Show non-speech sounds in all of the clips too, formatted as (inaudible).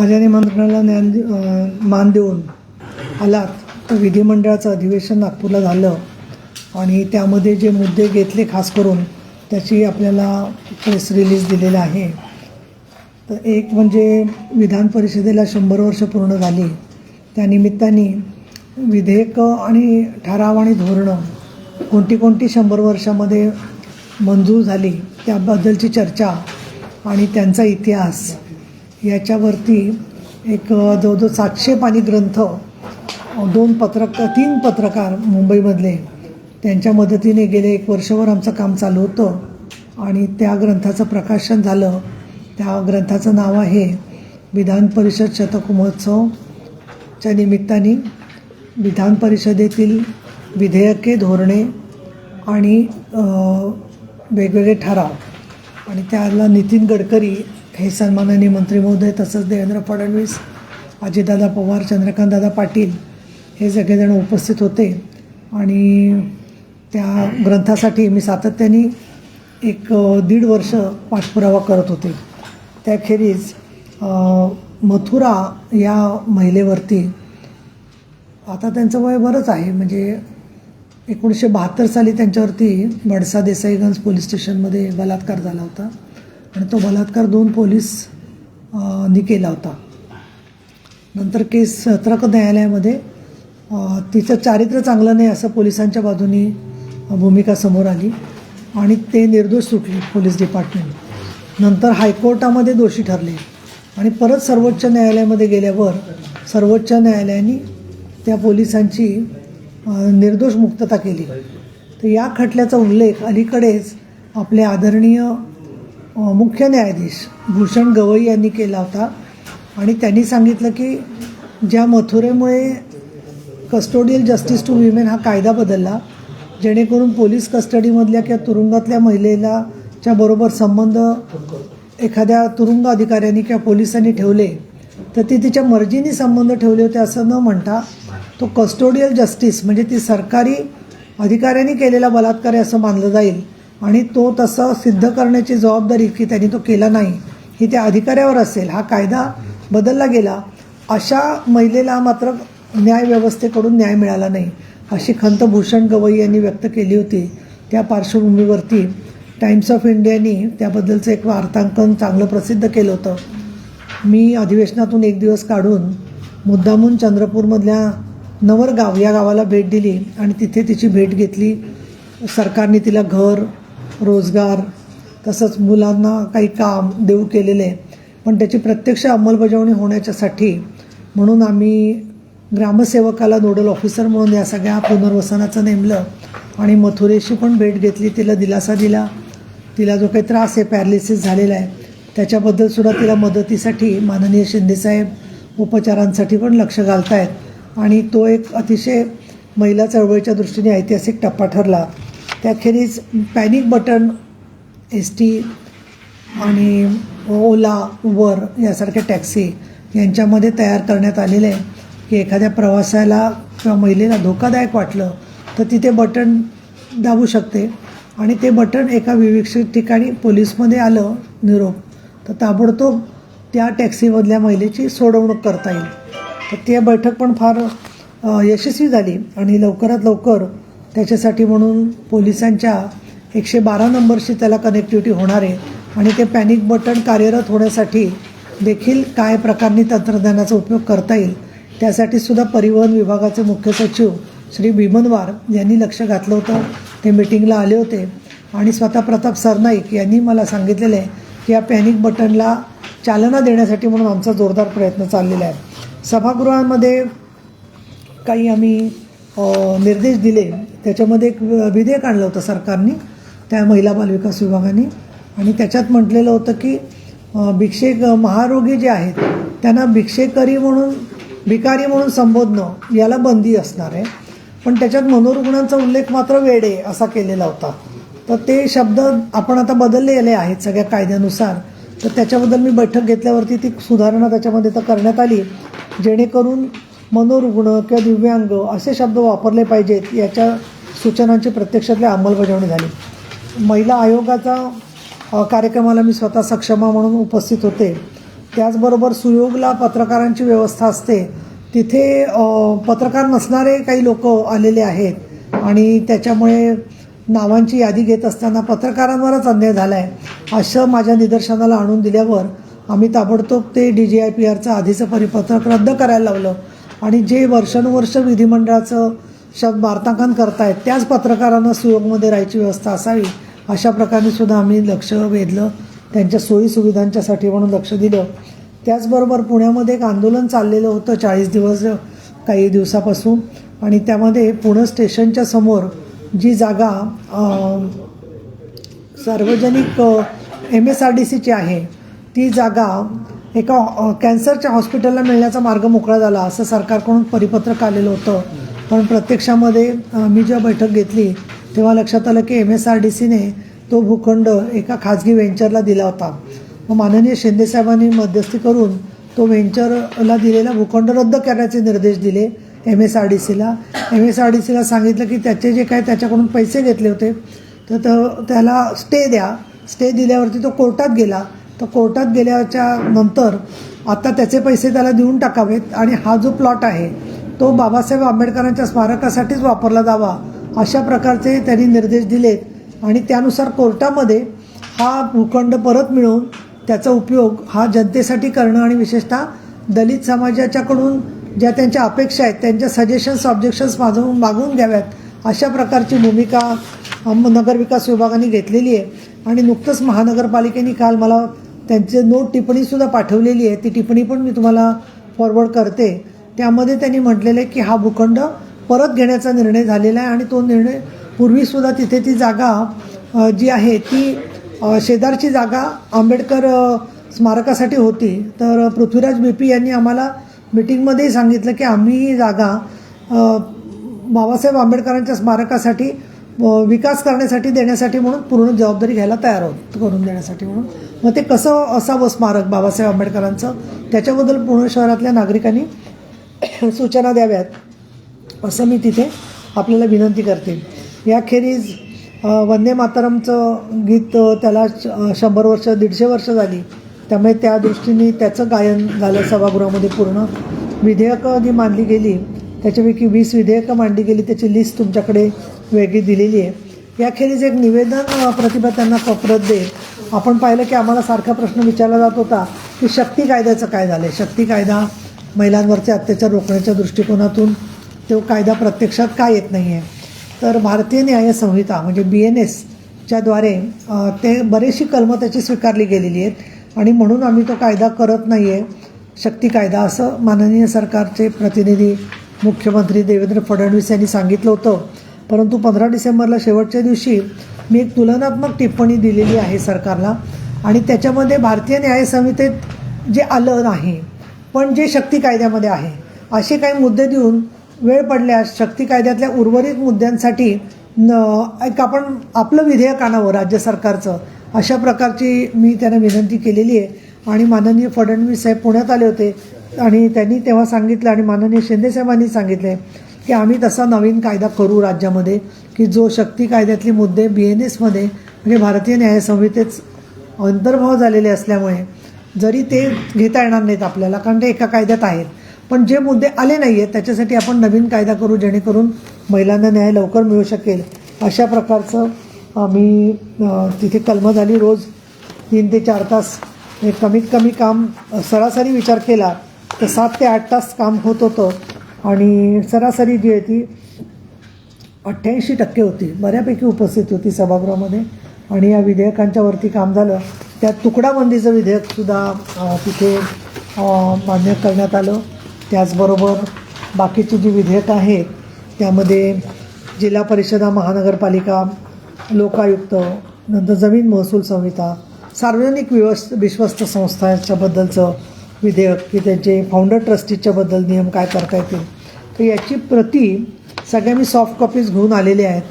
माझ्या निमंत्रणाला ज्ञान दे- मान देऊन आलात. तर विधिमंडळाचं अधिवेशन नागपूरला झालं. आणि त्यामध्ये जे मुद्दे घेतले खास करून त्याची आपल्याला प्रेस रिलीज दिलेलं आहे. तर एक म्हणजे विधान परिषदेला शंभर वर्ष पूर्ण झाली. त्यानिमित्ताने विधेयकं आणि ठराव आणि धोरणं कोणती कोणती शंभर वर्षामध्ये मंजूर झाली त्याबद्दलची चर्चा आणि त्यांचा इतिहास याच्यावरती एक जवळजवळ सातशे पाणी ग्रंथ दोन पत्रक तीन पत्रकार मुंबईमधले त्यांच्या मदतीने गेले. एक वर्षभर आमचं काम चालू होतं. आणि त्या ग्रंथाचं प्रकाशन झालं. त्या ग्रंथाचं नाव आहे विधान परिषद शतक महोत्सवच्या निमित्ताने विधान परिषदेतील विधेयके धोरणे आणि वेगवेगळे ठराव. आणि त्याला नितीन गडकरी हे सन्माननीय मंत्री महोदय तसंच देवेंद्र फडणवीस अजितदादा पवार चंद्रकांतदादा पाटील हे सगळेजण उपस्थित होते. आणि त्या ग्रंथासाठी मी सातत्याने एक दीड वर्ष पाठपुरावा करत होते. त्याखेरीज मथुरा या महिलेवरती आता त्यांचं वय बरंच आहे. म्हणजे एकोणीसशे बहात्तर साली त्यांच्यावरती बडसा देसाईगंज पोलीस स्टेशनमध्ये बलात्कार झाला होता. आणि तो बलात्कार दोन पोलीस नी केला होता. नंतर केस सत्रक न्यायालयामध्ये तिचं चारित्र्य चांगलं नाही असं पोलिसांच्या बाजूनी भूमिका समोर आली आणि ते निर्दोष सुटले पोलीस डिपार्टमेंट नंतर हायकोर्टामध्ये दोषी ठरले आणि परत सर्वोच्च न्यायालयामध्ये गेल्यावर सर्वोच्च न्यायालयाने त्या पोलिसांची निर्दोष मुक्तता केली. तर या खटल्याचा उल्लेख अलीकडेच आपले आदरणीय मुख्य न्यायाधीश भूषण गवई यांनी केला होता. आणि त्यांनी सांगितलं की ज्या मथुरेमुळे कस्टोडियल जस्टिस टू विमेन हा कायदा बदलला जेणेकरून पोलीस कस्टडीमधल्या किंवा तुरुंगातल्या महिलेला च्या बरोबर संबंध एखाद्या तुरुंग अधिकाऱ्यांनी किंवा पोलिसांनी ठेवले तर ती तिच्या मर्जीने संबंध ठेवले होते असं न म्हणता तो कस्टोडियल जस्टिस म्हणजे ती सरकारी अधिकाऱ्यांनी केलेला बलात्कार आहे असं मानलं जाईल. आणि तो तसं सिद्ध करण्याची जबाबदारी की त्यांनी तो केला नाही ही त्या अधिकाऱ्यावर असेल. हा कायदा बदलला गेला. अशा महिलेला मात्र न्यायव्यवस्थेकडून न्याय मिळाला नाही. अशी खंत भूषण गवई यांनी व्यक्त केली होती. त्या पार्श्वभूमीवरती टाइम्स ऑफ इंडियानी त्याबद्दलचं एक वार्तांकन चांगलं प्रसिद्ध केलं होतं. मी अधिवेशनातून एक दिवस काढून मुद्दामून चंद्रपूरमधल्या नवरगाव या गावाला भेट दिली आणि तिथे तिची भेट घेतली. सरकारने तिला घर रोजगार तसंच मुलांना काही काम देऊ केलेले पण त्याची प्रत्यक्ष अंमलबजावणी होण्याच्यासाठी म्हणून आम्ही ग्रामसेवकाला नोडल ऑफिसर म्हणून या सगळ्या पुनर्वसनाचं नेमलं आणि मथुरेशी पण भेट घेतली. तिला दिलासा दिला. तिला जो काही त्रास आहे पॅरालिसिस झालेला आहे त्याच्याबद्दल सुद्धा तिला मदतीसाठी माननीय शिंदेसाहेब उपचारांसाठी पण लक्ष घालतायत. आणि तो एक अतिशय महिला चळवळीच्या दृष्टीने ऐतिहासिक टप्पा ठरला. त्याखेरीज पॅनिक बटन एस टी आणि ओला उबर यासारख्या टॅक्सी यांच्यामध्ये तयार करण्यात आलेले आहे. की एखाद्या प्रवासाला किंवा महिलेला धोकादायक वाटलं तर तिथे बटन दाबू शकते. आणि ते बटन एका विविक्षित ठिकाणी पोलीसमध्ये आलं निरोप. तर ताबडतोब त्या टॅक्सीमधल्या महिलेची सोडवणूक करता येईल. तर ती बैठक पण फार यशस्वी झाली आणि लवकरात लवकर त्याच्यासाठी म्हणून पोलिसांच्या एकशे बारा नंबरशी त्याला कनेक्टिव्हिटी होणार आहे. आणि ते पॅनिक बटन कार्यरत होण्यासाठी देखील काय प्रकारनी तंत्रज्ञानाचा उपयोग करता येईल त्यासाठी सुद्धा परिवहन विभागाचे मुख्य सचिव श्री भीमनवार यांनी लक्ष घातलं होतं. ते मिटिंगला आले होते. आणि स्वतः प्रताप सरनाईक यांनी मला सांगितलेलं आहे की या पॅनिक बटनला चालना देण्यासाठी म्हणून आमचा जोरदार प्रयत्न चाललेला आहे. सभागृहामध्ये काही आम्ही निर्देश दिले. त्याच्यामध्ये एक विधेयक आणलं होतं सरकारने त्या महिला बालविकास विभागाने. आणि त्याच्यात म्हटलेलं होतं की भिक्षेक महारोगी जे आहेत त्यांना भिक्षेकरी म्हणून भिकारी म्हणून संबोधणं याला बंदी असणार आहे. पण त्याच्यात मनोरुग्णांचा उल्लेख मात्र वेडे असा केलेला होता. तर ते शब्द आपण आता बदललेले आहेत सगळ्या कायद्यानुसार. तर त्याच्याबद्दल मी बैठक घेतल्यावरती ती सुधारणा त्याच्यामध्ये तर करण्यात आली. जेणेकरून मनोरुग्ण किंवा दिव्यांग असे शब्द वापरले पाहिजेत याच्या सूचनांची प्रत्यक्षातली अंमलबजावणी झाली. महिला आयोगाचा कार्यक्रमाला मी स्वतः सक्षमा म्हणून उपस्थित होते. त्याचबरोबर सुयोगला पत्रकारांची व्यवस्था असते. तिथे पत्रकार नसणारे काही लोक आलेले आहेत आणि त्याच्यामुळे नावांची यादी घेत असताना पत्रकारांवरच अन्याय झाला आहे असं माझ्या निदर्शनाला आणून दिल्यावर आम्ही ताबडतोब ते डी जी आय पी आरचं आधीचं परिपत्रक रद्द करायला लावलं. आणि जे वर्षानुवर्ष विधिमंडळाचं शब्द वार्तांकन करतायत त्याच पत्रकारांना सुयोगमध्ये राहायची व्यवस्था असावी अशा प्रकारे सुद्धा आम्ही लक्ष वेधलं त्यांच्या सोयीसुविधांच्यासाठी म्हणून लक्ष दिलं. त्याचबरोबर पुण्यामध्ये एक आंदोलन चाललेलं होतं चाळीस दिवस काही दिवसापासून. आणि त्यामध्ये पुणे स्टेशनच्या समोर जी जागा सार्वजनिक एम एस आर डी सीची आहे ती जागा एका कॅन्सरच्या हॉस्पिटलला मिळण्याचा मार्ग मोकळा झाला असं सरकारकडून परिपत्रक आलेलं होतं. पण प्रत्यक्षामध्ये मी जेव्हा बैठक घेतली तेव्हा लक्षात आलं की एम एस आर डी सीने तो भूखंड एका खाजगी व्हेंचरला दिला होता. मग माननीय शिंदेसाहेबांनी मध्यस्थी करून तो व्हेंचरला दिलेला भूखंड रद्द करण्याचे निर्देश दिले एम एस आर डी सीला एम एस आर डी सीला सांगितलं की त्याचे जे काय त्याच्याकडून पैसे घेतले होते तर तो त्याला स्टे द्या. स्टे दिल्यावरती तो कोर्टात गेला. तर कोर्टात गेल्याच्यानंतर आता त्याचे पैसे त्याला देऊन टाकावेत आणि हा जो प्लॉट आहे तो बाबासाहेब आंबेडकरांच्या स्मारकासाठीच वापरला जावा अशा प्रकारचे त्यांनी निर्देश दिलेत. आणि त्यानुसार कोर्टामध्ये हा भूखंड परत मिळवून त्याचा उपयोग हा जनतेसाठी करणं आणि विशेषतः दलित समाजाच्याकडून ज्या त्यांच्या अपेक्षा आहेत त्यांच्या सजेशन्स ऑब्जेक्शन्स मागवून मागवून घ्याव्यात अशा प्रकारची भूमिका नगरविकास विभागाने घेतलेली आहे. आणि नुकतंच महानगरपालिकेने काल मला त्यांचे नोट टिप्पणीसुद्धा पाठवलेली आहे. ती टिप्पणी पण मी तुम्हाला फॉरवर्ड करते. त्यामध्ये त्यांनी म्हटलेलं आहे की हा भूखंड परत घेण्याचा निर्णय झालेला आहे आणि तो निर्णय पूर्वीसुद्धा तिथे ती जागा जी आहे ती शेजारची जागा आंबेडकर स्मारकासाठी होती. तर पृथ्वीराज बीपी यांनी आम्हाला मिटिंगमध्येही सांगितलं की आम्ही ही जागा बाबासाहेब आंबेडकरांच्या स्मारकासाठी विकास करण्यासाठी देण्यासाठी म्हणून पूर्ण जबाबदारी घ्यायला तयार होत करून देण्यासाठी म्हणून. मग ते कसं असावं स्मारक बाबासाहेब आंबेडकरांचं? त्याच्याबद्दल पुणे शहरातल्या नागरिकांनी (coughs) सूचना द्याव्यात असं मी तिथे आपल्याला विनंती करते. याखेरीज वंदे मातरमचं गीत त्याला श- शंभर वर्ष दीडशे वर्ष झाली. त्यामुळे त्या दृष्टीने त्याचं गायन झालं सभागृहामध्ये पूर्ण. विधेयकं जी मांडली गेली. त्याच्यापैकी वीस विधेयकं मांडली गेली. त्याची लिस्ट तुमच्याकडे वेगळी दिलेली आहे. याखेरीज एक निवेदन प्रतिभा त्यांना पत्रत दे आपण पाहिलं की आम्हाला सारखा प्रश्न विचारला जात होता की शक्ती कायद्याचं काय झालं आहे शक्ती कायदा महिलांवरचे अत्याचार रोखण्याच्या दृष्टिकोनातून तो कायदा प्रत्यक्षात का येत नाही आहे तर भारतीय न्याय संहिता म्हणजे बी एन एसच्याद्वारे ते बरेचशी कलमं त्याची स्वीकारली गेलेली आहेत. आणि म्हणून आम्ही तो कायदा करत नाही आहे शक्ती कायदा असं माननीय सरकारचे प्रतिनिधी मुख्यमंत्री देवेंद्र फडणवीस यांनी सांगितलं होतं. परंतु पंधरा डिसेंबरला शेवटच्या दिवशी मी एक तुलनात्मक टिप्पणी दिलेली आहे सरकारला. आणि त्याच्यामध्ये भारतीय न्याय संहितेत जे आलं नाही पण जे शक्ती कायद्यामध्ये आहे असे काही मुद्दे देऊन वेळ पडल्यास शक्ती कायद्यातल्या उर्वरित मुद्द्यांसाठी न एक आपण आपलं विधेयक आणावं राज्य सरकारचं. अशा प्रकारची मी त्यांना विनंती केलेली आहे. आणि माननीय फडणवीस साहेब पुण्यात आले होते आणि त्यांनी तेव्हा सांगितलं आणि माननीय शिंदेसाहेबांनी सांगितले की आम्ही तसा नवीन कायदा करू राज्यामध्ये की जो शक्ती कायद्यातले मुद्दे बी एन एसमध्ये म्हणजे भारतीय न्याय संहितेच अंतर्भाव झालेले असल्यामुळे जरी ते घेता येणार नाहीत आपल्याला कारण ते एका कायद्यात आहेत. पण जे मुद्दे आले नाही आहेत त्याच्यासाठी आपण नवीन कायदा करू जेणेकरून महिलांना न्याय लवकर मिळू शकेल. अशा प्रकारचं आम्ही तिथे कलमं झाली. रोज तीन ते चार तास म्हणजे कमीत कमी काम सरासरी विचार केला तर सात ते आठ तास काम होत होतं. आणि सरासरी जी आहे ती अठ्ठ्याऐंशी टक्के होती. बऱ्यापैकी उपस्थित होती सभागृहामध्ये. आणि या विधेयकांच्या वरती काम झालं. त्यात तुकडाबंदीचं विधेयकसुद्धा तिथे मान्य करण्यात आलं. त्याचबरोबर बाकीची जी विधेयकं आहेत त्यामध्ये जिल्हा परिषदा महानगरपालिका लोकायुक्त नंतर जमीन महसूल संहिता सार्वजनिक विवस विश्वस्त संस्थांच्याबद्दलचं विधेयक की त्यांचे फाउंडर ट्रस्टीच्याबद्दल नियम काय करता येतील तर याची प्रती सगळ्या मी सॉफ्ट कॉपीज घेऊन आलेल्या आहेत.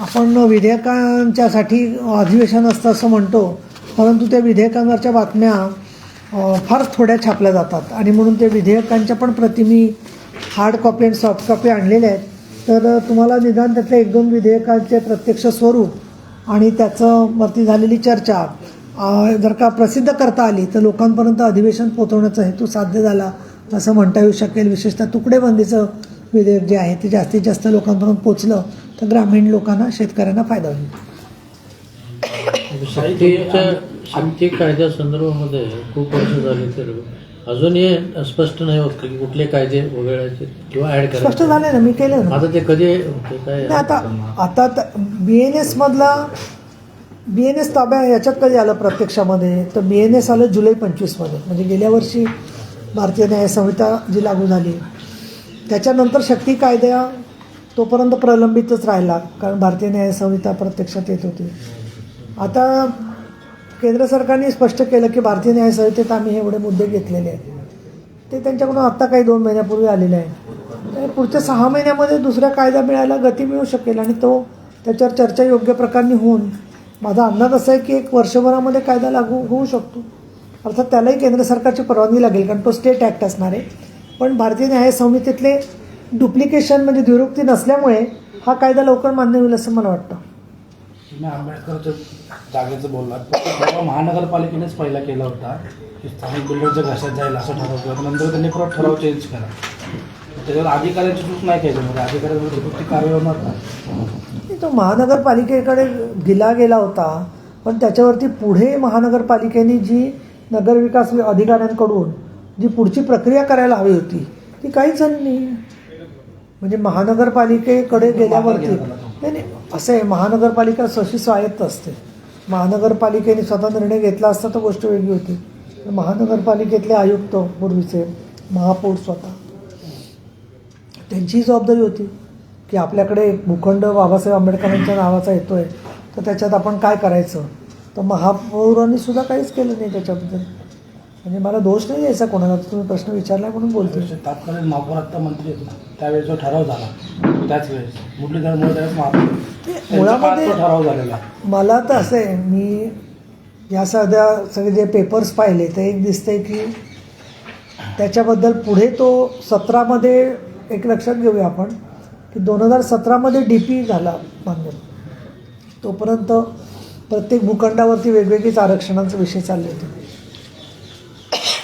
आपण विधेयकांच्यासाठी अधिवेशन असतं असं म्हणतो परंतु त्या विधेयकांवरच्या बातम्या फार थोड्या छापल्या जातात. आणि म्हणून ते विधेयकांच्या पण प्रती मी हार्ड कॉपी आणि सॉफ्ट कॉपी आणलेल्या आहेत. तर तुम्हाला निदान त्यातल्या एक दोन विधेयकांचे प्रत्यक्ष स्वरूप आणि त्याचं वरती झालेली चर्चा जर का प्रसिद्ध करता आली तर लोकांपर्यंत अधिवेशन पोहोचवण्याचा हेतू साध्य झाला असं म्हणता येऊ शकेल. विशेषतः तुकडेबंदीचं विधेयक जे आहे ते जास्तीत जास्त लोकांपर्यंत पोचलं तर ग्रामीण लोकांना शेतकऱ्यांना फायदा होईल. कायद्या संदर्भामध्ये खूप वर्ष झाली तर अजूनही स्पष्ट नाही होत की कुठले कायदे वगळायचे किंवा ऍड स्पष्ट झाले ना मी केलं ना. आता ते कधी काय आता आता बी एन एसमधला बी एन एस ताब्या याच्यात कधी आलं प्रत्यक्षामध्ये? तर बी एन एस आलं जुलै पंचवीसमध्ये. म्हणजे गेल्या वर्षी भारतीय न्याय संहिता जी लागू झाली त्याच्यानंतर शक्ती कायद्या तोपर्यंत प्रलंबितच राहिला कारण भारतीय न्याय संहिता प्रत्यक्षात येत होती. आता केंद्र सरकारने स्पष्ट केलं की भारतीय न्याय संहितेत आम्ही हे एवढे मुद्दे घेतलेले आहेत. ते त्यांच्याकडून आत्ता काही दोन महिन्यापूर्वी आलेले आहे तर पुढच्या सहा महिन्यामध्ये दुसरा कायदा मिळायला गती मिळू शकेल आणि तो त्याच्यावर चर्चा योग्य प्रकारे होऊन माझा अंदाज असा आहे की एक वर्षभरामध्ये कायदा लागू होऊ शकतो. अर्थात त्यालाही केंद्र सरकारची परवानगी लागेल कारण तो स्टेट ॲक्ट असणार आहे. पण भारतीय न्याय संहितेतले डुप्लिकेशन म्हणजे दुरुक्ती नसल्यामुळे हा कायदा लवकर मान्य होईल असं मला वाटतं. आंबेडकरच्या जागेचं बोलला महानगरपालिकेनेच पहिला केला होता की स्थानिक बिल्डरच्या घशात जाईल असं ठरवलं नंतर त्यांनी परत ठराव चेंज केला. त्याच्यावर अधिकाऱ्यांची चूक नाही केली. म्हणजे अधिकाऱ्यांवर ती कारवाई होणार तो महानगरपालिकेकडे दिला गेला होता पण त्याच्यावरती पुढे महानगरपालिकेने जी नगरविकास अधिकाऱ्यांकडून जी पुढची प्रक्रिया करायला हवी होती ती काहीच झाली नाही. म्हणजे महानगरपालिकेकडे गेल्यावरती नाही नाही असं आहे महानगरपालिका स्वशी स्वायत्त असते. महानगरपालिकेने स्वतः निर्णय घेतला असता तर गोष्ट वेगळी होती. महानगरपालिकेतले आयुक्त पूर्वीचे महापौर स्वतः. त्यांची जबाबदारी होती. की आपल्याकडे भूखंड बाबासाहेब आंबेडकरांच्या नावाचा येतो आहे तर त्याच्यात आपण काय करायचं? तर महापौरांनी सुद्धा काहीच केलं नाही त्याच्याबद्दल. म्हणजे मला दोष नाही द्यायचा कोणाला तुम्ही प्रश्न विचारला म्हणून बोलते तात्कालीन महापौर आत्ता मंत्री त्यावेळेस जो ठराव झाला त्याच वेळेस. मुरलीधरमुळे त्यावेळेस महापौर. मुळामध्ये तो ठराव झालेला. मला तर असं आहे मी या सध्या सगळे जे पेपर्स पाहिले तर एक दिसतंय की त्याच्याबद्दल पुढे तो सतरामध्ये एक लक्षात घेऊया आपण. की दोन हजार सतरामध्ये डी पी झाला मान्य. तोपर्यंत प्रत्येक भूखंडावरती वेगवेगळीच आरक्षणांचे विषय चालले होते.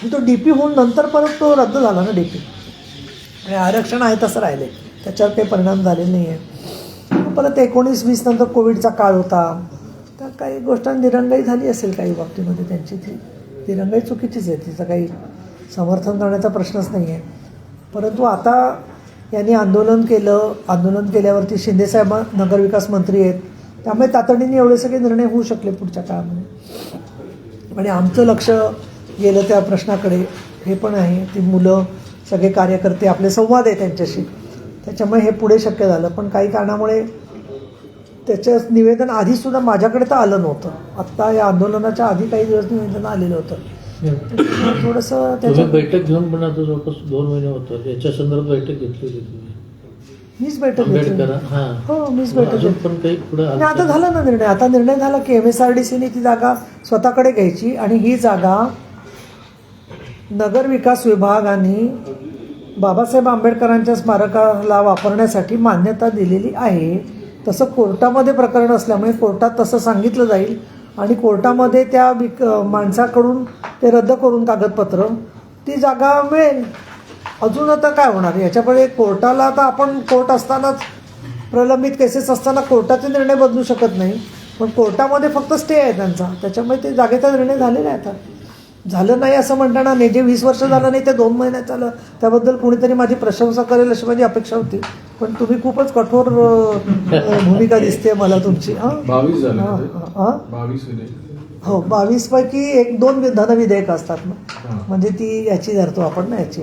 (coughs) तो डी पी होऊन नंतर परत तो रद्द झाला ना डी पी आणि आरक्षण आहे तसं राहिले त्याच्यावर काही परिणाम झालेले नाही आहे परत एकोणीस वीस नंतर कोविडचा काळ होता. तर काही गोष्टांनी दिरंगाई झाली असेल काही बाबतीमध्ये त्यांची. ती दिरंगाई चुकीचीच आहे. तिचं काही समर्थन करण्याचा प्रश्नच नाही आहे परंतु आता यांनी आंदोलन केलं. आंदोलन केल्यावरती शिंदेसाहेब नगरविकास मंत्री आहेत. त्यामुळे तातडीने एवढे सगळे निर्णय होऊ शकले पुढच्या काळामध्ये. आणि आमचं लक्ष गेलं त्या प्रश्नाकडे. हे पण आहे. ती मुलं सगळे कार्यकर्ते आपले संवाद आहे त्यांच्याशी. त्याच्यामुळे हे पुढे शक्य झालं. पण काही कारणामुळे त्याचं निवेदन आधीसुद्धा माझ्याकडे तर आलं नव्हतं. आत्ता या आंदोलनाच्या आधी काही दिवस निवेदन आलेलं होतं. थोडंसं बैठक घेऊन पण आता जवळपास दोन महिने होतं याच्या संदर्भात बैठक घेतली होती तुम्ही. मीच बैठक घेतली. हा. हो मीच बैठक पण काही पुढे आणि आता झाला ना निर्णय. आता निर्णय झाला की एम एस आर डी सीने ती जागा स्वतःकडे घ्यायची आणि ही जागा नगर विकास विभागाने बाबासाहेब आंबेडकरांच्या स्मारकाला वापरण्यासाठी मान्यता दिलेली आहे. तसं कोर्टामध्ये प्रकरण असल्यामुळे कोर्टात तसं सांगितलं जाईल. आणि कोर्टामध्ये त्या विक माणसाकडून ते रद्द करून कागदपत्र ती जागा मिळेल. अजून आता काय होणार? याच्यामुळे कोर्टाला आता आपण कोर्ट असतानाच प्रलंबित केसेस असताना कोर्टाचे निर्णय बदलू शकत नाही. पण कोर्टामध्ये फक्त स्टे आहे त्यांचा. त्याच्यामुळे ते जागेचा निर्णय झालेला आहे आता. झालं नाही असं म्हणताना नाही जे वीस वर्ष झालं नाही ते दोन महिन्यात झालं. त्याबद्दल कोणीतरी माझी प्रशंसा करेल अशी माझी अपेक्षा होती. पण तुम्ही खूपच कठोर भूमिका दिसते मला तुमची हां? बावीस हां बावीस हो पैकी एक दोन धन विधेयक असतात ना. म्हणजे ती याची धरतो आपण ना याची.